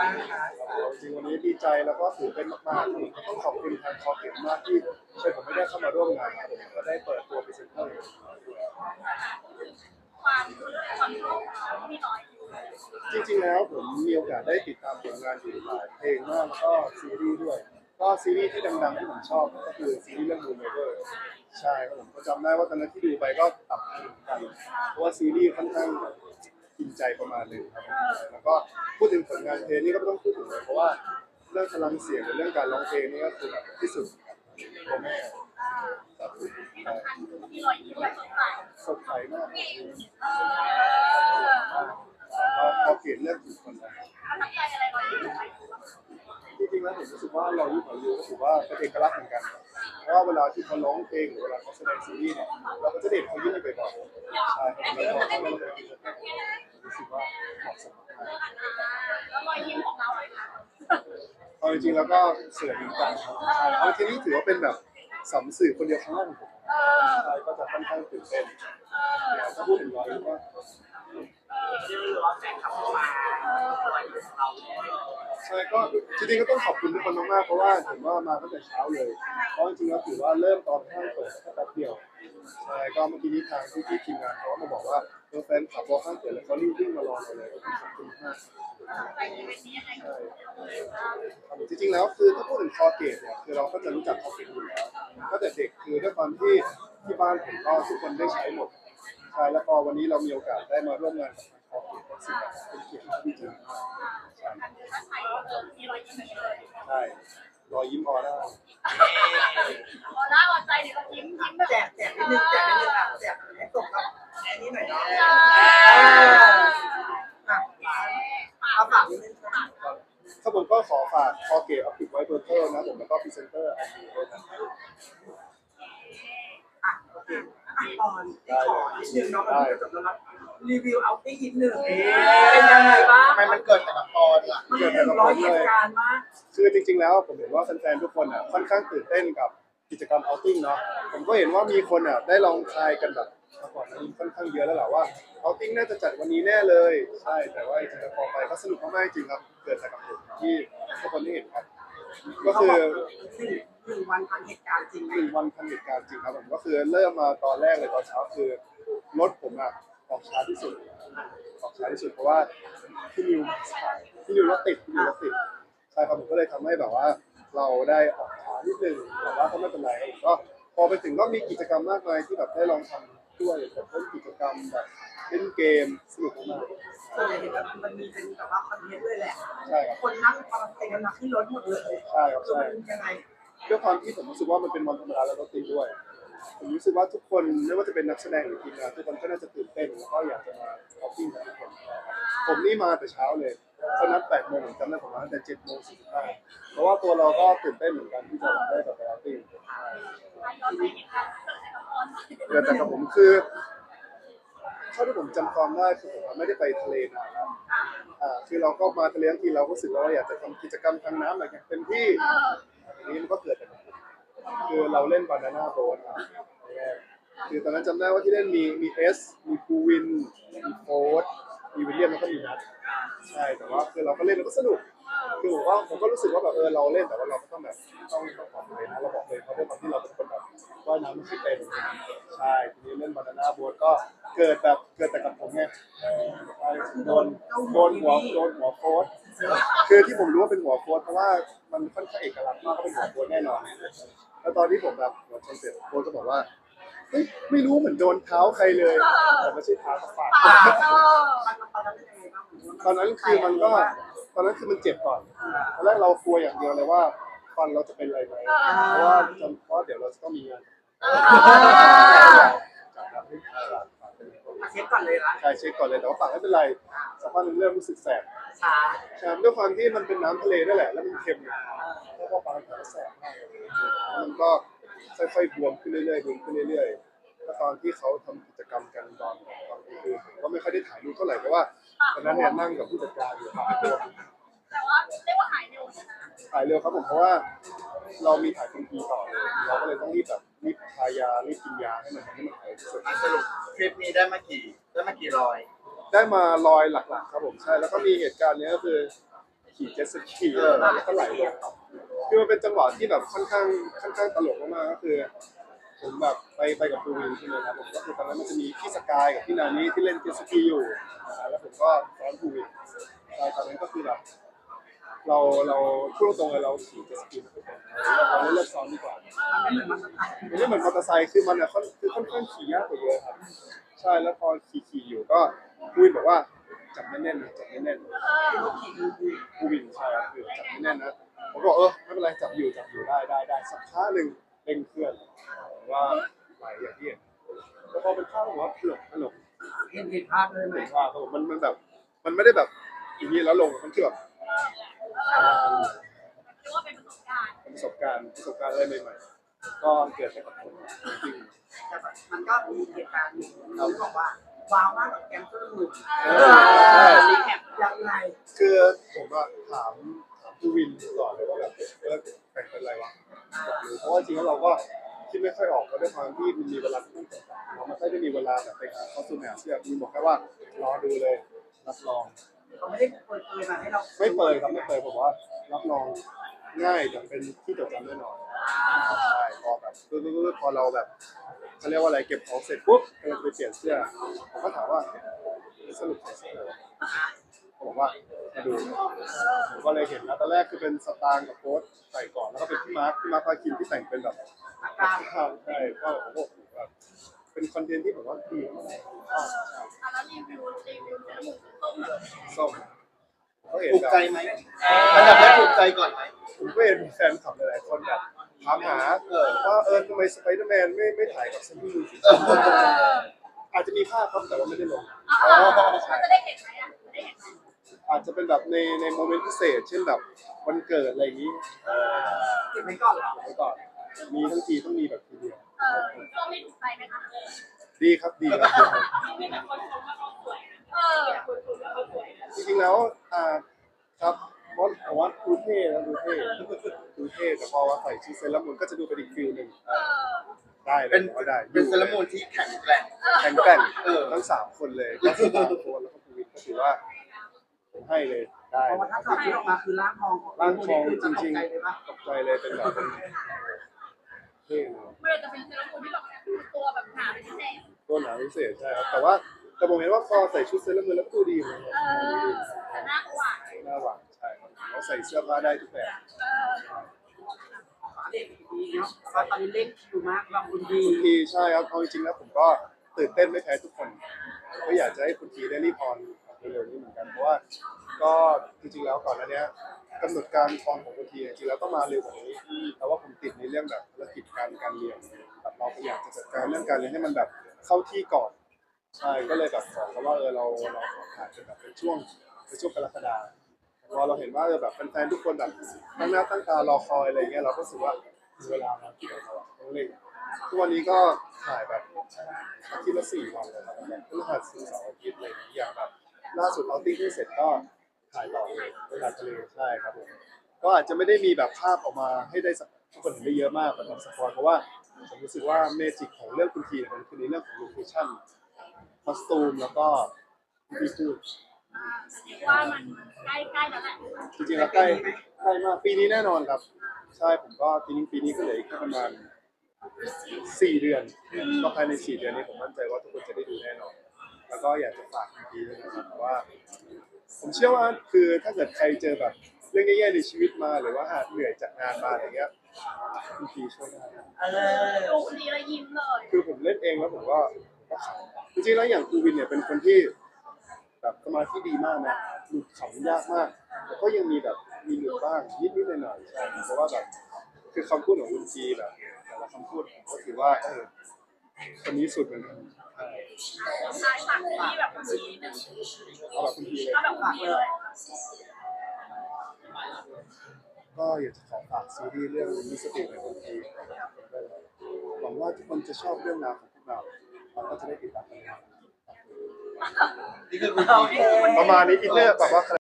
บ้างคะจริงวันนี้ดีใจแล้วก็ตื่นเต้นมากๆต้องขอบคุณทางคอเก็ตมากที่ช่วยผมไม่ได้เข้ามาร่วมงานผมก็ได้เปิดตัวพรีเซนเตอร์ความความชอบของพี่น้อยจริงๆแล้วผมมีโอกาสได้ติดตามผลงานอยู่หลายเพลงมากแล้วก็ซีรีส์ด้วย ก็ซีรีส์ที่ดังๆที่ผมชอบก็คือซีรีส์เรื่องมูนเมเดอร์ใช่ครับผมก็จำได้ว่าตอนนั้นที่ดูไปก็ตับกันเพราะว่าซีรีส์ค่อนข้าง กินใจประมาณหนึงครับผมแล้วก็พูดถึงผลงานเพลงนี่ก็ไม่ต้องพูดถึงเลยเพราะว่าเรื่องพลังเสียงหรือเรื่องการร้องเพลงนี่ก็คือแบบที่สุดครับตัวแม่ครับใช่พี่น้อยยิ้มแบบสดใสสดใสมากเออก็พอเปลี่ยนเรื่องถึงคนแล้วประทับใจอะไรน้อยยิ้มไหมจริงๆแล้วผมรู้สึกว่าเรายุคของยูก็ถือว่าเป็นเอกลักษณ์เหมือนกัน เพราะว่าเวลาที่เขาร้องเพลงหรือเวลาเขาแสดงซีรีส์เนี่ยเราก็จะได้เห็นเขายิ้มไปบ่อยๆใช่ครับแล้วก็เขาก็เลยรู้สึกว่าเหมาะสมมากแล้วรอยยิ้มของเราเลยค่ะเอาจริงๆแล้วก็เสือดีกันครับใช่เอาทีนี้ถือว่าเป็นแบบสำสื่อคนเดียวข้างล่างผมเออใช่ก็จะค่อนข้างตื่นเต้นเออถ้าพูดถึงร้อยก็ที่รู้ว่าแฟนคลับเข้ามาตัวอยู่ของเรา ใช่ก็จริงๆก็ต้องขอบคุณทุกคนมากๆเพราะว่าเห็นว่ามาตั้งแต่เช้าเลยเพราะจริงๆแล้วถือว่าเริ่มตอนห้างเปิดแค่แป๊บเดียวใช่ก็เมื่อกี้นี้ทางที่ที่ทีมงานเขาก็มาบอกว่าเออแฟนขับรอข้างเปิดแล้วเขารีบวิ่งมารอเราเลยขอบคุณมากใช่จริงๆแล้วคือถ้าพูดถึงคอเกตเนี่ยคือเราก็จะรู้จักคอเกตอยู่แล้วตั้งแต่เด็กคือด้วยความที่ที่บ้านผมก็ทุกคนได้ใช้หมดใช่แล้วพอวันนี้เรามีโอกาสได้มาร่วมงานกับคอเกตก็รู้สึกเป็นเกียรติที่ดีใจมากใช่ ถ้าใช้เออมีรอยยิ้มอย่างนี้เลย ใช่รอยยิ้มออร่า พอหน้าพอใจเนี่ยก็ยิ้มยิ้มแบบ แจกแจกนิดนึงแจกนิดนึงอะแจกให้ตกกับอันนี้หน่อยเนาะ อ่า อะเอาฝากนิดนึงค่ะ ถ้าผมก็ขอ ฝากคอเกตออปติกไวท์เบอร์เทอร์นะผมแล้วก็พรีเซนเตอร์อันนี้ด้วยนะอะโอเคอะก่อนที่ขอนิดนึงเนาะมันจบแล้วนะรีวิวเอาติ้งนิดนึงเป็นยังไงบ้าง ทำไมมันเกิดแต่ละตอนล่ะมันเกิดเป็นร้อยเหตุการณ์มาก คือจริงๆ แล้วผมเห็นว่าแฟนๆ ทุกคนอะค่อนข้างตื่นเต้นกับกิจกรรมเอาติ้งเนาะผมก็เห็นว่ามีคนอะได้ลองทายกันแบบมาก่อนหน้านี้ค่อนข้างเยอะแล้วแหละว่าเอาติ้งน่าจะจัดวันนี้แน่เลย ใช่แต่ว่าจริงๆพอไปก็สนุกมากๆจริงครับเกิดจากกับผมที่ทุกคนได้เห็นครับ ก็คือหนึ่งวันพันเหตุการณ์จริงหนึ่งวันพันเหตุการณ์จริงครับผมก็คือเริ่มมาตอนแรกเลยตอนเช้าคือรถผมอะออกช้าที่สุดออกช้าที่สุดเพราะว่าพี่นิวมาสายพี่นิวรถติดพี่นิวรถติดใช่ครับผมก็เลยทำให้แบบว่า เราได้ออกช้านิดนึงแต่ว่าก็ไม่เป็นไรครับผมก็พอไปถึงก็มีกิจกรรมมากมายที่แบบได้ลองทำด้วยแบบเล่นกิจกรรมแบบ เล่นเกมสนุกมากส่วนใหญ่แบบมันมีเป็นแบบว่าคอนเทนต์เลยแหละๆใช่ครับ คนนั่งฟังเพลงกันนักที่รถหมดเลยใช่ครับคือใช่ มันยังไงด้วยความที่ผมรู้สึกว่ามันเป็นวันธรรมดาแล้วรถติดด้วย ผมรู้สึกว่าทุกคนไม่ว่าจะเป็นนักแสดงหรือทีมงานทุกคนก็น่าจะตื่นเต้นแล้วก็อยากจะมาเอาติ้งกับทุกคน ผมนี่มาแต่เช้าเลยเขานัด8โมงผมจำได้ผมมาตั้งแต่7โมง45เพราะว่าตัวเราก็ตื่นเต้นเหมือนกันที่จะได้กับไปเอาติ้งย้อนไปเหตุการณ์เกิดในละครแต่กับผมคือ เท่าที่ผมจำความได้คือผมไม่ได้ไปทะเลนานแล้วอ่าคือเราก็มาทะเลทั้งทีเราก็รู้สึกว่าเราอยากจะทำกิจกรรมทางน้ำอะไรอย่างเต็มที่เออทีนี้มันก็เกิดจากคือเราเล่นบานาน่าโบ๊ทครับคือตอนนั้นจำได้ว่าที่เล่นมีมีเอสมีปูวินมีโฟร์ดมีวิลเลียมแล้วก็มีนัทใช่แต่ว่าคือเราก็เล่นแล้วก็สนุกคือผมว่าผมก็รู้สึกว่าแบบเออเราเล่นแต่ว่าเราก็ต้องแบบต้องต้องบอกเลยนะเราบอกเลยเพราะด้วยความที่เราเป็นคนแบบว่ายน้ำไม่ค่อยเป็นใช่ทีนี้เล่นบานาน่าโบ๊ทก็ เกิดแบบเกิดแต่กับผมไงใช่โดนโดนหัวโดนหัวโฟร์ดคือที่ผมรู้ว่าเป็นหัวโฟร์ดเพราะว่ามันค่อนข้างเอกลักษณ์มากก็เป็นหัวโฟร์ดแน่นอน แล้วตอนที่ผมแบบหัวชนเสร็จโฟร์ดก็บอกว่าเฮ้ยไม่รู้เหมือนโดนเท้าใครเลยแต่ไม่ใช่เท้าปากปากเออตอนนั้นเป็นยังไงบ้างตอนนั้นคือมันก็ ตอนนั้นคือมันเจ็บก่อนตอนแรกเรากลัวอย่างเดียวเลยว่าฟันเราจะเป็นอะไรไหมเพราะว่าจำเพราะว่าเดี๋ยวเราจะต้องมีงานเออจัดรับให้ขาดขาด เป็นคนมาเช็คก่อนเลยละใช่เช็คก่อนเลยแต่ว่าปากไม่เป็นไรสักพักหนึงเริ่มรู้สึกแสบชาใช่ด้วยความที่มันเป็นน้ำทะเลนั่นแหละแล้วมันเค็มอยู่แล้วก็ปากมันแสบมากมันก็ค่อยๆบวมขึ้นเรื่อยๆบวมขึ้นเรื่อยๆแล้วตอนที่เขาทำกิจกรรมกันตอนตอนกลางคืนผมก็ไม่ค่อยได้ถ่ายรูปเท่าไหร่เพราะว่าตอนนั้นเนี่ยนั่งกับผู้จัดการอยู่ปากบวม แต่ว่าเรียกว่าหายเร็วนะถ่ายเร็วครับผมเพราะว่าเรามีถ่ายคุณพีต่อเลยเราก็เลยต้องรีบแบบ รีบทายารีบกินยาให้มันให้มันหายที่สุดสรุปคลิปนี้ได้มากี่ได้มากี่ร้อย ได้มารอยหลักๆ ครับผมใช่แล้วก็มีเหตุการณ์เนี้ยก็คือขี่เจ็ตสกีแล้วก็ไหลลงคือมันเป็นจังหวะที่แบบค่อนข้างค่อนข้างตลกมากๆก็คือ ผมแบบไปไปกับปูวินใช่ไหมครับผมก็คือตอนนั้นมันจะมีพี่สกายกับพี่นานี้ที่เล่นเจ็ตสกีอยู่อ่าแล้วผมก็ซ้อนปูวินใช่ตอนนั้นก็คือแบบ เราเราพูดตรงๆเลยเราขี่เจ็ตสกีไม่เป็นเราเลิกซ้อมดีกว่ามันไม่เหมือนมอเตอร์ไซค์คือมันอะค่อนคือค่อนข้างขี่ยากกว่าเยอะครับ ใช่แล้วพอขี่ขี่อยู่ก็ปูวินบอกว่าจับแน่นๆนะจับแน่นๆกูวินใช่ครับคือจับแน่นๆนะผมบอกเออไม่เป็นไรจับอยู่จับอยู่ได้ได้ได้สักพักหนึ่งเร่งเครื่องว่าไหลอย่างที่เห็นแต่พอเป็นภาพผมว่าตลกตลกเห็นเห็นภาพเลยไหมเห็นว่าครับผมมันมันแบบมันไม่ได้แบบอย่างนี้แล้วลงมันคือแบบ เรียกว่าเป็นประสบการณ์ประสบการณ์ประสบการณ์อะไรใหม่ๆก็เกิดขึ้นกับผมจริงแต่แบบมันก็มีเหตุการณ์หนึ่งที่บอกว่าว้าวมากกับแกมเตอร์หนึ่งๆเอใช่อรีแคปยังไงคือผมอะถามถามผู้วินก่อนเลยว่าแบบเออแต่งเป็นอะไรวะอยากรู้เพราะว่าจริงๆแล้วเราก็คิดไม่ค่อยออกเพราะด้วยความที่มันมีเวลาที่ต้องจำกัดเราไม่ค่อยได้มีเวลาแบบไปหาคอสตูมหาเสื้อมีบอกแค่ว่ารอดูเลยรับรอง เขาไม่ได้เปิดเผยมาให้เราไม่เปิดครับไม่เปิดผมว่ารับรองง่ายแต่เป็นที่จดจำแน่นอนใช่พอแบบปึ๊บๆๆพอเราแบบเขาเรียกว่าอะไรเก็บของเสร็จปุ๊บกำลังจะไปเปลี่ยนเสื้อผมก็ถามว่าสรุปใส่เสื้ออะไรวะเขาบอกว่ามาดูผมก็เลยเห็นแล้วตอนแรกคือเป็นสตางค์กับโค้ดใส่ก่อนแล้วก็เป็นพี่มาร์คพี่มาร์คพาคินที่แต่งเป็นแบบอาการข้าวใช่ก็ผมบอกแบบเป็นคอนเทนต์ที่ผมว่าดีมาก ส้มเขาเห็นถูกแบบใจไหมอันดับแรกถูกใจก่อนไหม ผมก็เห็นมีแฟนคลับหลายๆคนแบบถามหาเออว่าเออทำไมสไปเดอร์แมนไม่ไม่ถ่ายกับซันนี่สีอาจจะมีภาพครับแต่ว่าไม่ได้ลงอ๋อเราจะได้เห็นไหมอะได้เห็นไหมอาจจะเป็นแบบในในโมเมนต์พิเศษ เช่นแบบวันเกิดอะไรอย่างนี้เออเก็บไว้ก่อนเหรอ ไว้ก่อน มีทั้งทีต้องมีแบบทีเดียว เออช่วงนี้ถูกใจไหมคะดีครับดีครับดีครับ มีแต่คนชมว่าเขาสวยนะเออ คนชมว่าเขาสวยนะ จริงๆแล้วอ่าครับมอสผมว่าดูเท่นะดูเท่ดูเท่แต่พอว่าใส่ชุดเซเลอรามูนก็จะดูเป็นอีกฟิลหนึ่งเออได้เลเป็ยนผมว่าได้เป็นเซเลมูนที่แข็งแกร่ง แข่งแกร่งเออ ทั้งสามคนเลยก็คือตามโค้ชแล้วก็ภูวิทย์ก็ถือว่าผมให้เลยได้เพราะว่าถ้าถอดที่ออกมาคือร่างทองของร่างทองคือจริงตกใจเลยปะๆตกใจเลยเป็นแบบเท่เลย ไม่ว่าจะเป็นเซรามูนที่แบบตัวแบบหนาเป็นพิเศษ ตัวหนาพิเศษใช่ครับแต่ว่า แต่ผมเห็นว่าพอใส่ชุดเซเลอรามูนแล้วก็ดูดีเหมือนกันเออแต่หน้าเขาหวานหน้าหวานใช่ครับแล้วใส่เสื้อผ้าได้ทุกแบบ เออเด็กดีเนาะแล้วก็ตอนนี้เล่นคิวมากเราคุณดีคุณทีใช่ครับเอาจริงๆแล้วผมก็ตื่นเต้นไม่แพ้ทุกคนผมก็อยากจะให้คุณทีได้รีบออนเร็วๆนี้เหมือนกันเพราะว่าก็จริงๆแล้วก่อนหน้านี้กำหนดการออนของคุณทีจริงๆแล้วต้องมาเร็วกว่านี้แต่ว่าผมติดในเรื่องแบบธุรกิจการการเรียนแบบเราก็อยากจะจัดการเรื่องการเรียนให้มันแบบเข้าที่ก่อน ใช่ก็เลยแบบขอเขาว่าเออเราเราขอถ่ายเป็นแบบเป็นช่วงเป็นช่วงกรกฎาคมพอเราเห็นว่าเออแบบแฟนๆทุกคนแบบตั้งหน้าตั้งตารอคอยอะไรเงี้ยเราก็รู้สึกว่าถึงเวลาแล้วที่เราต้องเร่งทุกวันนี้ก็ถ่ายแบบอาทิตย์ละสี่วันเลยครับแบบพฤหัสศุกร์เสาร์อาทิตย์อะไรอย่างเงี้ยอย่างแบบล่าสุดเอาติ้งที่เสร็จก็ถ่ายต่อเลยเป็นถ่ายทะเลใช่ครับผมก็อาจจะไม่ได้มีแบบภาพออกมาให้ได้สักทุกคนเห็นได้เยอะมากแบบสปอยเพราะว่าผมรู้สึกว่าเมจิกของเรื่องคุณทีเนี่ยมันคือในเรื่องของโลเคชั่น อสตูมแล้วก็ที่พูดว่ามันใกล้ใกล้แล้วแหละจริงๆแล้วใกล้ใกล้มากปีนี้แน่นอนครับ ใช่ผมก็ปีนี้ปีนี้ก็เหลืออีกแค่ประมาณสี่เดือนก็ภายในสี่เดือนนี้ผมมั่นใจว่าทุกคนจะได้ดูแน่นอน แล้วก็อยากจะฝากคุณพีด้วยนะครับเพราะว่า ผมเชื่อว่าคือถ้าเกิดใครเจอแบบเรื่องแย่ๆในชีวิตมาหรือว่าหากเหนื่อยจากงานมาอะไรเงี้ยคุณพีช่วยได้ เออดูดีแล้วยิ้มเลย คือผมเล่นเองแล้วผมก็ก็ขำ จริงๆแล้วอย่างครูวินเนี่ยเป็นคนที่แบบสมาธิดีมากนะหลุดขำยากมากแต่ก็ยังมีแบบมีหลุดบ้างนิดๆหน่อยๆใช่เพราะว่าแบบคือคำพูดของคุณจีแบบแต่ละคำพูดผมก็ถือว่าเออคนนี้สุดเหมือนกันใช่ชายฝั่งที่แบบคนนี้หนึ่งเอาแบบคุณพีเลยเอาแบบคนนี้เลยก็อยากจะขอฝากซีรีส์เรื่องมิสติในคุณพีหวังว่าทุกคนจะชอบเรื่องราวของพวกเรา แล้วก็จะได้ติดตามกันนี่คือโอเคประมาณนี้อินเนอร์แบบว่า